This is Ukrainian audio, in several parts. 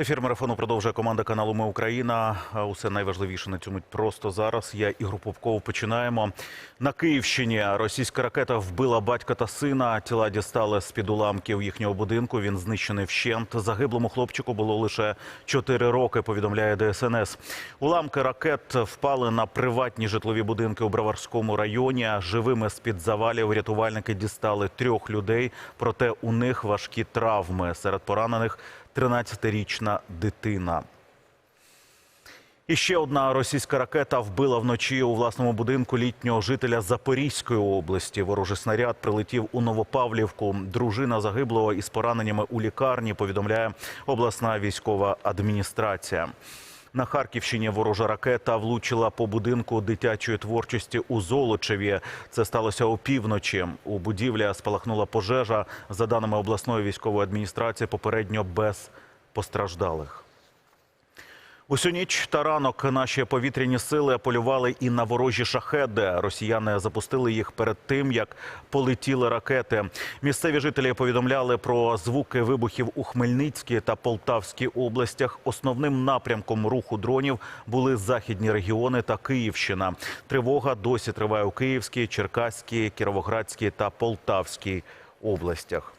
Ефір марафону продовжує команда каналу Ми Україна. Усе найважливіше на цьому просто зараз. Я Ігор Попков. Починаємо на Київщині. Російська ракета вбила батька та сина. Тіла дістали з під уламків їхнього будинку. Він знищений вщент. Загиблому хлопчику було лише 4 роки. Повідомляє ДСНС. Уламки ракет впали на приватні житлові будинки у Броварському районі. Живими з під завалів рятувальники дістали трьох людей. Проте у них важкі травми. Серед поранених 13-річна дитина. І ще одна російська ракета вбила вночі у власному будинку літнього жителя Запорізької області. Ворожий снаряд прилетів у Новопавлівку. Дружина загиблого із пораненнями у лікарні, повідомляє обласна військова адміністрація. На Харківщині ворожа ракета влучила по будинку дитячої творчості у Золочеві. Це сталося опівночі. У будівлі спалахнула пожежа. За даними обласної військової адміністрації, попередньо без постраждалих. Усю ніч та ранок наші повітряні сили полювали і на ворожі шахеди. Росіяни запустили їх перед тим, як полетіли ракети. Місцеві жителі повідомляли про звуки вибухів у Хмельницькій та Полтавській областях. Основним напрямком руху дронів були західні регіони та Київщина. Тривога досі триває у Київській, Черкаській, Кіровоградській та Полтавській областях.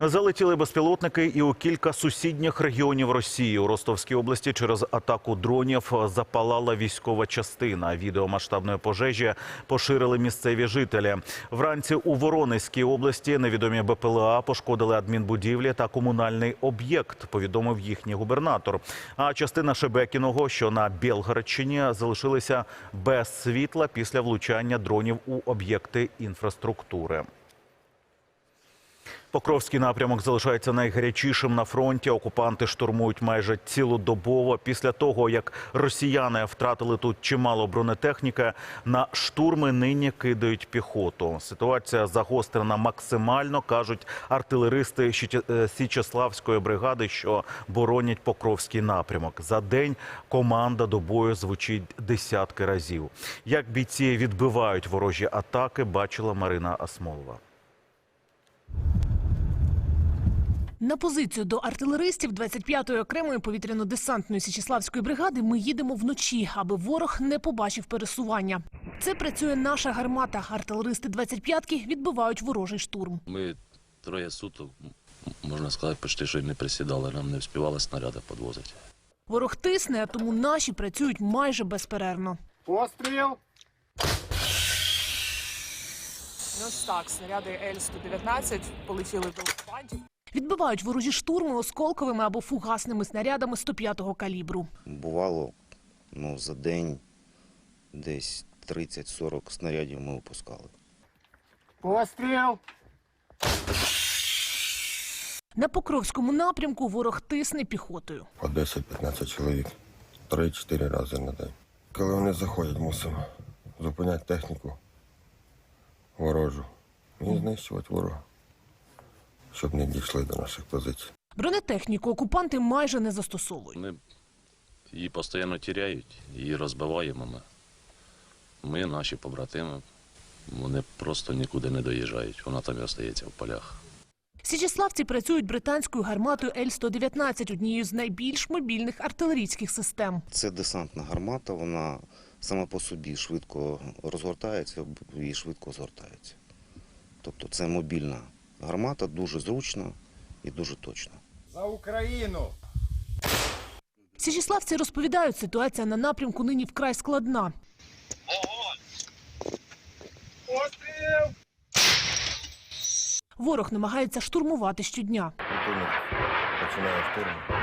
Залетіли безпілотники і у кілька сусідніх регіонів Росії. У Ростовській області через атаку дронів запалала військова частина. Відео масштабної пожежі поширили місцеві жителі. Вранці у Воронезькій області невідомі БПЛА пошкодили адмінбудівлі та комунальний об'єкт. Повідомив їхній губернатор. А частина Шебекіного, що на Білгородщині, залишилися без світла після влучання дронів у об'єкти інфраструктури. Покровський напрямок залишається найгарячішим на фронті. Окупанти штурмують майже цілодобово. Після того, як росіяни втратили тут чимало бронетехніки, на штурми нині кидають піхоту. Ситуація загострена максимально, кажуть артилеристи е, Січеславської бригади, що боронять Покровський напрямок. За день команда до бою звучить десятки разів. Як бійці відбивають ворожі атаки, бачила Марина Асмолова. На позицію до артилеристів 25-ї окремої повітряно-десантної Січеславської бригади ми їдемо вночі, аби ворог не побачив пересування. Це працює наша гармата. Артилеристи 25-ки відбивають ворожий штурм. Ми троє суток, можна сказати, почти що й не присідали, нам не вспівали снаряди підвозити. Ворог тисне, а тому наші працюють майже безперервно. Постріл! Ось так, снаряди Л-119 полетіли до окупантів. Відбивають ворожі штурми осколковими або фугасними снарядами 105-го калібру. Бувало, ну, за день десь 30-40 снарядів ми випускали. Постріл! На Покровському напрямку ворог тисне піхотою. По 10-15 чоловік. 3-4 рази на день. Коли вони заходять, мусимо зупиняти техніку ворожу і знищувати ворога, щоб не дійшли до наших позицій. Бронетехніку окупанти майже не застосовують. Ми її постійно тіряють, її розбиваємо ми. Ми, наші побратими, вони просто нікуди не доїжджають. Вона там і остається в полях. Січеславці працюють британською гарматою Л-119, однією з найбільш мобільних артилерійських систем. Це десантна гармата, вона сама по собі швидко розгортається і швидко згортається. Тобто це мобільна гармата, дуже зручна і дуже точна. За Україну! Січеславці розповідають, ситуація на напрямку нині вкрай складна. Ворог намагається штурмувати щодня. Починає штурм.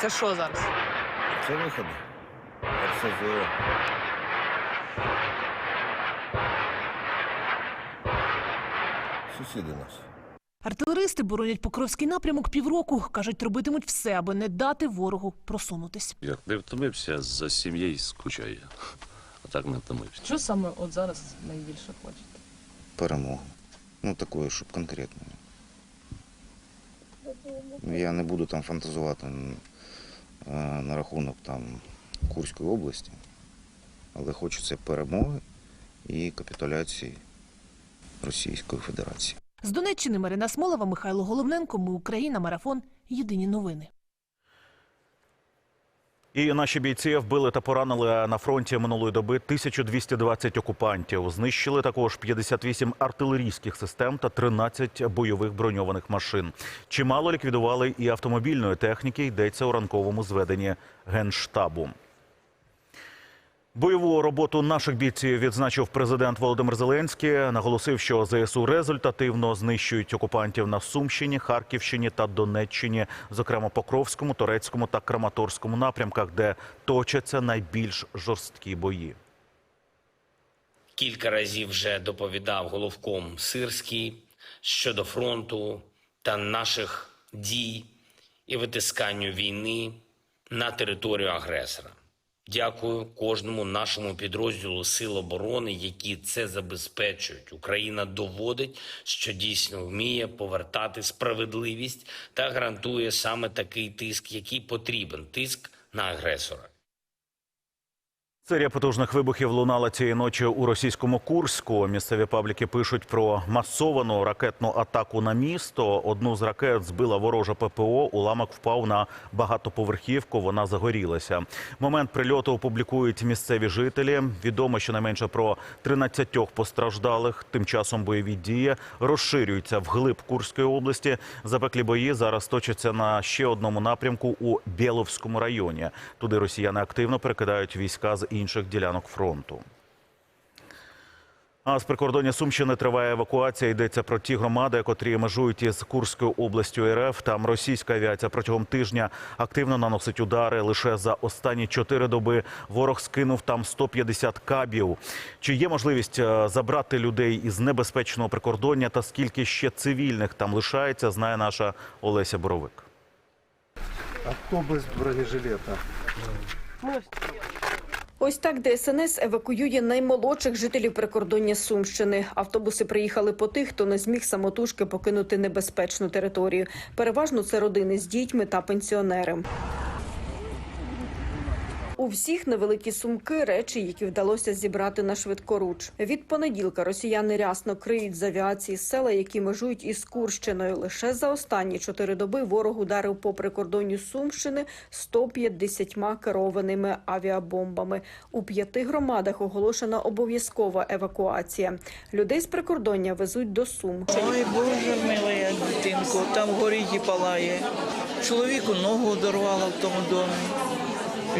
Це що зараз? Це виходи. РСЗО. Сусіди наші. Артилеристи боронять Покровський напрямок півроку. Кажуть, робитимуть все, аби не дати ворогу просунутись. Як не втомився, за сім'єю скучає. А так не втомився. Що саме от зараз найбільше хочете? Перемоги. Ну, такої, щоб конкретно. Я не буду там фантазувати е, на рахунок там Курської області, але хочеться перемоги і капітуляції Російської Федерації. З Донеччини Марина Смолова, Михайло Головненко. Ми Україна. Марафон. Єдині новини. І наші бійці вбили та поранили на фронті минулої доби 1220 окупантів. Знищили також 58 артилерійських систем та 13 бойових броньованих машин. Чимало ліквідували і автомобільної техніки. Йдеться у ранковому зведенні генштабу. Бойову роботу наших бійців відзначив президент Володимир Зеленський. Наголосив, що ЗСУ результативно знищують окупантів на Сумщині, Харківщині та Донеччині, зокрема Покровському, Торецькому та Краматорському напрямках, де точаться найбільш жорсткі бої. Кілька разів вже доповідав головком Сирський щодо фронту та наших дій і витисканню війни на територію агресора. Дякую кожному нашому підрозділу Сил оборони, які це забезпечують. Україна доводить, що дійсно вміє повертати справедливість та гарантує саме такий тиск, який потрібен тиск на агресора. Серія потужних вибухів лунала цієї ночі у російському Курську. Місцеві пабліки пишуть про масовану ракетну атаку на місто. Одну з ракет збила ворожа ППО. Уламок впав на багатоповерхівку. Вона загорілася. Момент прильоту опублікують місцеві жителі. Відомо щонайменше про 13 постраждалих. Тим часом бойові дії розширюються вглиб Курської області. Запеклі бої зараз точаться на ще одному напрямку у Біловському районі. Туди росіяни активно перекидають війська з інших ділянок фронту. А з прикордоння Сумщини триває евакуація. Йдеться про ті громади, котрі межують із Курською областю РФ. Там російська авіація протягом тижня активно наносить удари. Лише за останні чотири доби ворог скинув там 150 кабів. Чи є можливість е, забрати людей із небезпечного прикордоння та скільки ще цивільних там лишається, знає наша Олеся Боровик. Автобус бронежилета. Ось так ДСНС евакуює наймолодших жителів прикордоння Сумщини. Автобуси приїхали по тих, хто не зміг самотужки покинути небезпечну територію. Переважно це родини з дітьми та пенсіонери. У всіх невеликі сумки, речі, які вдалося зібрати на швидкоруч. Від понеділка росіяни рясно криють з авіації села, які межують із Курщиною. Лише за останні чотири доби ворог ударив по прикордонню Сумщини 150 керованими авіабомбами. У п'яти громадах оголошена обов'язкова евакуація. Людей з прикордоння везуть до Сум. Ой, Боже милий, дитинко, там і палає. Чоловіку ногу одорвало в тому домі.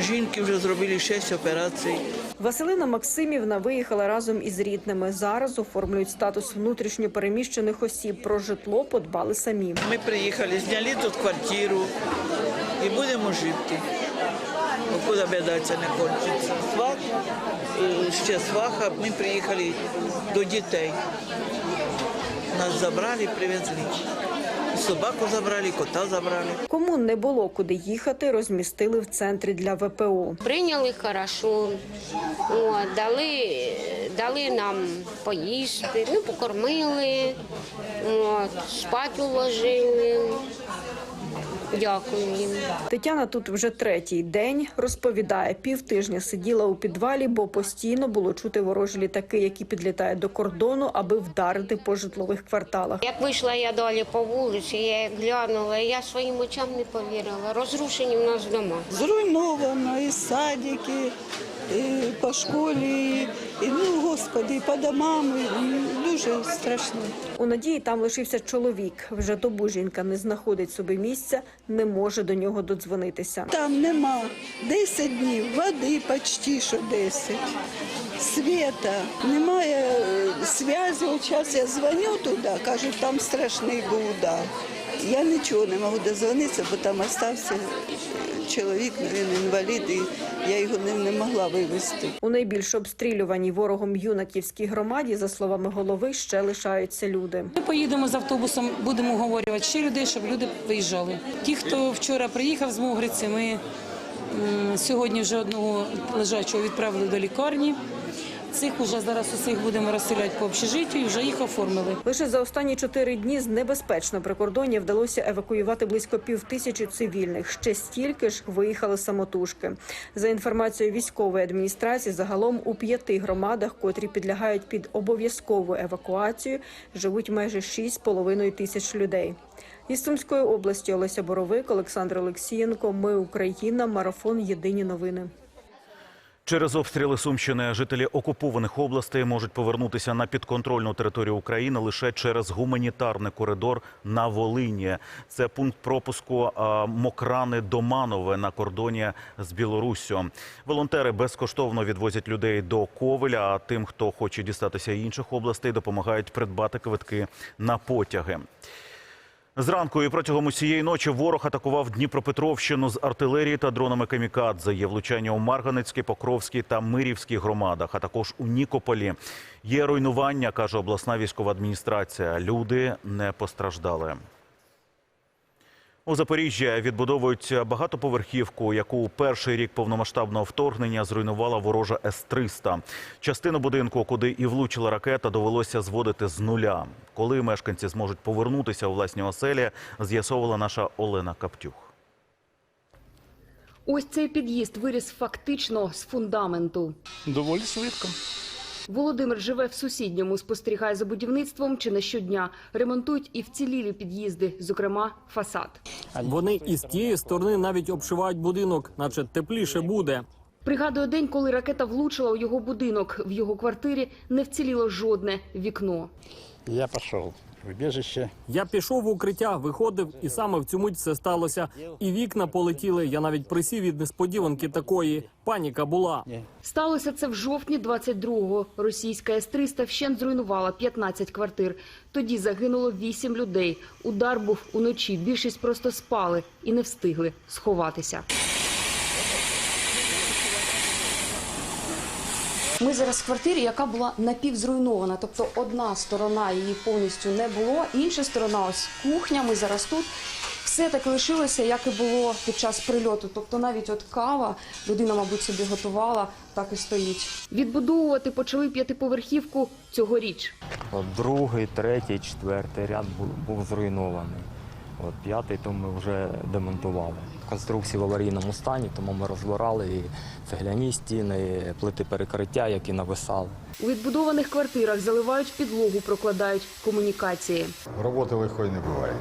Жінки вже зробили шість операцій. Василина Максимівна виїхала разом із рідними. Зараз оформлюють статус внутрішньо переміщених осіб. Про житло подбали самі. Ми приїхали, зняли тут квартиру і будемо жити. Куди біда ця не кончиться. Свах, е, ще сваха, ми приїхали до дітей. Нас забрали, привезли. Собаку забрали, кота забрали. Кому не було куди їхати, розмістили в центрі для ВПО. Прийняли хорошо, дали, дали нам поїсти, ну, покормили, от, спати уложили. Дякую їм. Тетяна тут вже третій день розповідає, півтижня сиділа у підвалі, бо постійно було чути ворожі літаки, які підлітають до кордону, аби вдарити по житлових кварталах. Як вийшла я далі по вулиці, я глянула, я своїм очам не повірила. Розрушені в нас дома. Зруйновано і садики, по школі, і ну господи, і по домам. І дуже страшно. У надії там лишився чоловік. Вже добу жінка не знаходить собі місця, не може до нього додзвонитися. Там нема 10 днів, води почти що 10. Світа, немає е, зв'язку. Зараз я дзвоню туди, кажуть, там страшний був удар. Я нічого не можу дозвонитися, бо там залишився чоловік, він інвалід, і я його не, не могла вивезти. У найбільш обстрілюваній ворогом юнаківській громаді, за словами голови, ще лишаються люди. Ми поїдемо з автобусом, будемо говорювати ще людей, щоб люди виїжджали. Ті, хто вчора приїхав з Могриці, ми сьогодні вже одного лежачого відправили до лікарні. Цих уже зараз усіх будемо розселяти по общежиттю і вже їх оформили. Лише за останні чотири дні з небезпечного прикордоння вдалося евакуювати близько півтисячі цивільних. Ще стільки ж виїхали самотужки. За інформацією військової адміністрації, загалом у п'яти громадах, котрі підлягають під обов'язкову евакуацію, живуть майже 6,5 тисяч людей. Із Сумської області Олеся Боровик, Олександр Олексієнко. Ми Україна. Марафон. Єдині новини. Через обстріли Сумщини жителі окупованих областей можуть повернутися на підконтрольну територію України лише через гуманітарний коридор на Волині. Це пункт пропуску Мокрани Доманове на кордоні з Білоруссю. Волонтери безкоштовно відвозять людей до Ковеля. А тим, хто хоче дістатися інших областей, допомагають придбати квитки на потяги. Зранку і протягом усієї ночі ворог атакував Дніпропетровщину з артилерії та дронами камікадзе. Є влучання у Марганецькій, Покровській та Мирівській громадах, а також у Нікополі. Є руйнування, каже обласна військова адміністрація. Люди не постраждали. У Запоріжжі відбудовують багатоповерхівку, яку перший рік повномасштабного вторгнення зруйнувала ворожа С-300. Частину будинку, куди і влучила ракета, довелося зводити з нуля. Коли мешканці зможуть повернутися у власні оселі, з'ясовувала наша Олена Каптюх. Ось цей під'їзд виріс фактично з фундаменту. Доволі швидко. Володимир живе в сусідньому, спостерігає за будівництвом чи не щодня. Ремонтують і вцілілі під'їзди, зокрема фасад. Вони із тієї сторони навіть обшивають будинок, наче тепліше буде. Пригадує день, коли ракета влучила у його будинок. В його квартирі не вціліло жодне вікно. Я пішов убіжище. Я пішов в укриття, виходив, і саме в цю мить все сталося. І вікна полетіли. Я навіть присів від несподіванки такої. Паніка була. Сталося це в жовтні 22-го. Російська С-300 вщент зруйнувала 15 квартир. Тоді загинуло 8 людей. Удар був уночі. Більшість просто спали і не встигли сховатися. Ми зараз в квартирі, яка була напівзруйнована. Тобто одна сторона її повністю не було, інша сторона ось кухня. Ми зараз тут. Все так лишилося, як і було під час прильоту. Тобто навіть от кава людина, мабуть, собі готувала, так і стоїть. Відбудовувати почали п'ятиповерхівку цьогоріч. От другий, третій, четвертий ряд був, був зруйнований. От п'ятий то ми вже демонтували. Конструкції в аварійному стані, тому ми розбирали і цегляні стіни, і плити перекриття, які нависали. У відбудованих квартирах заливають підлогу, прокладають комунікації. Роботи легкої не буває.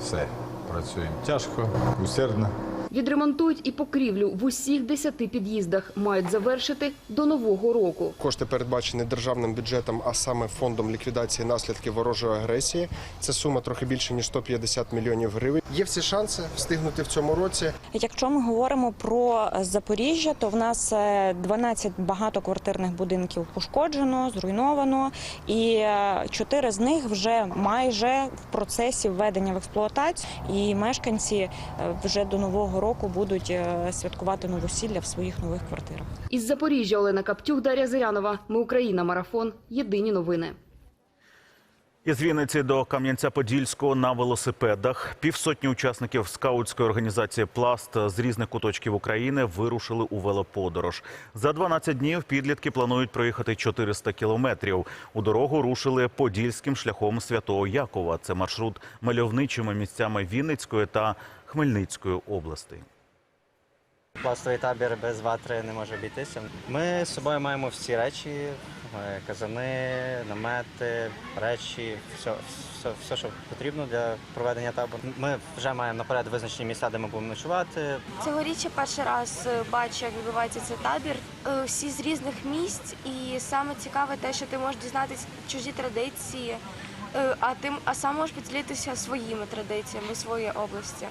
Все, працюємо тяжко, усердно. Відремонтують і покрівлю в усіх десяти під'їздах. Мають завершити до нового року. Кошти передбачені державним бюджетом, а саме фондом ліквідації наслідків ворожої агресії. Це сума трохи більше ніж 150 мільйонів гривень. Є всі шанси встигнути в цьому році. Якщо ми говоримо про Запоріжжя, то в нас е, 12 багатоквартирних будинків пошкоджено, зруйновано, і 4 з них вже майже в процесі введення в експлуатацію. І мешканці е, вже до нового року будуть е, святкувати новосілля в своїх нових квартирах. Із Запоріжжя Олена Каптюх, Дар'я Зирянова. Ми Україна. Марафон. Єдині новини. Із Вінниці до Кам'янця-Подільського на велосипедах півсотні учасників скаутської організації Пласт з різних куточків України вирушили у велоподорож. За 12 днів підлітки планують проїхати 400 кілометрів. У дорогу рушили подільським шляхом Святого Якова. Це маршрут мальовничими місцями Вінницької та Хмельницької областей. Пластовий табір без ватри не може обійтися. Ми з собою маємо всі речі: е, казани, намети, речі, все, все, все, що потрібно для проведення табору. Ми вже маємо наперед визначені місця, де ми будемо ночувати. Цьогоріч я перший раз е, бачу, як відбувається цей табір. Е, Всі з різних місць, і саме цікаве те, що ти можеш дізнатися чужі традиції, а ти а сам можеш поділитися своїми традиціями своєї області.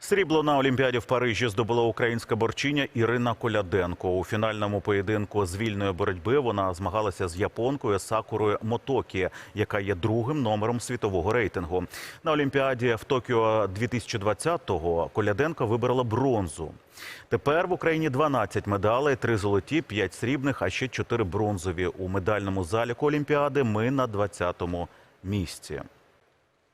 Срібло на Олімпіаді в Парижі здобула українська борчиня Ірина Коляденко. У фінальному поєдинку з вільної боротьби вона змагалася з японкою Сакурою Мотокі, яка є другим номером світового рейтингу. На Олімпіаді в Токіо 2020-го Коляденко вибрала бронзу. Тепер в Україні 12 медалей, 3 золоті, 5 срібних, а ще 4 бронзові. У медальному заліку Олімпіади ми на 20-му місці.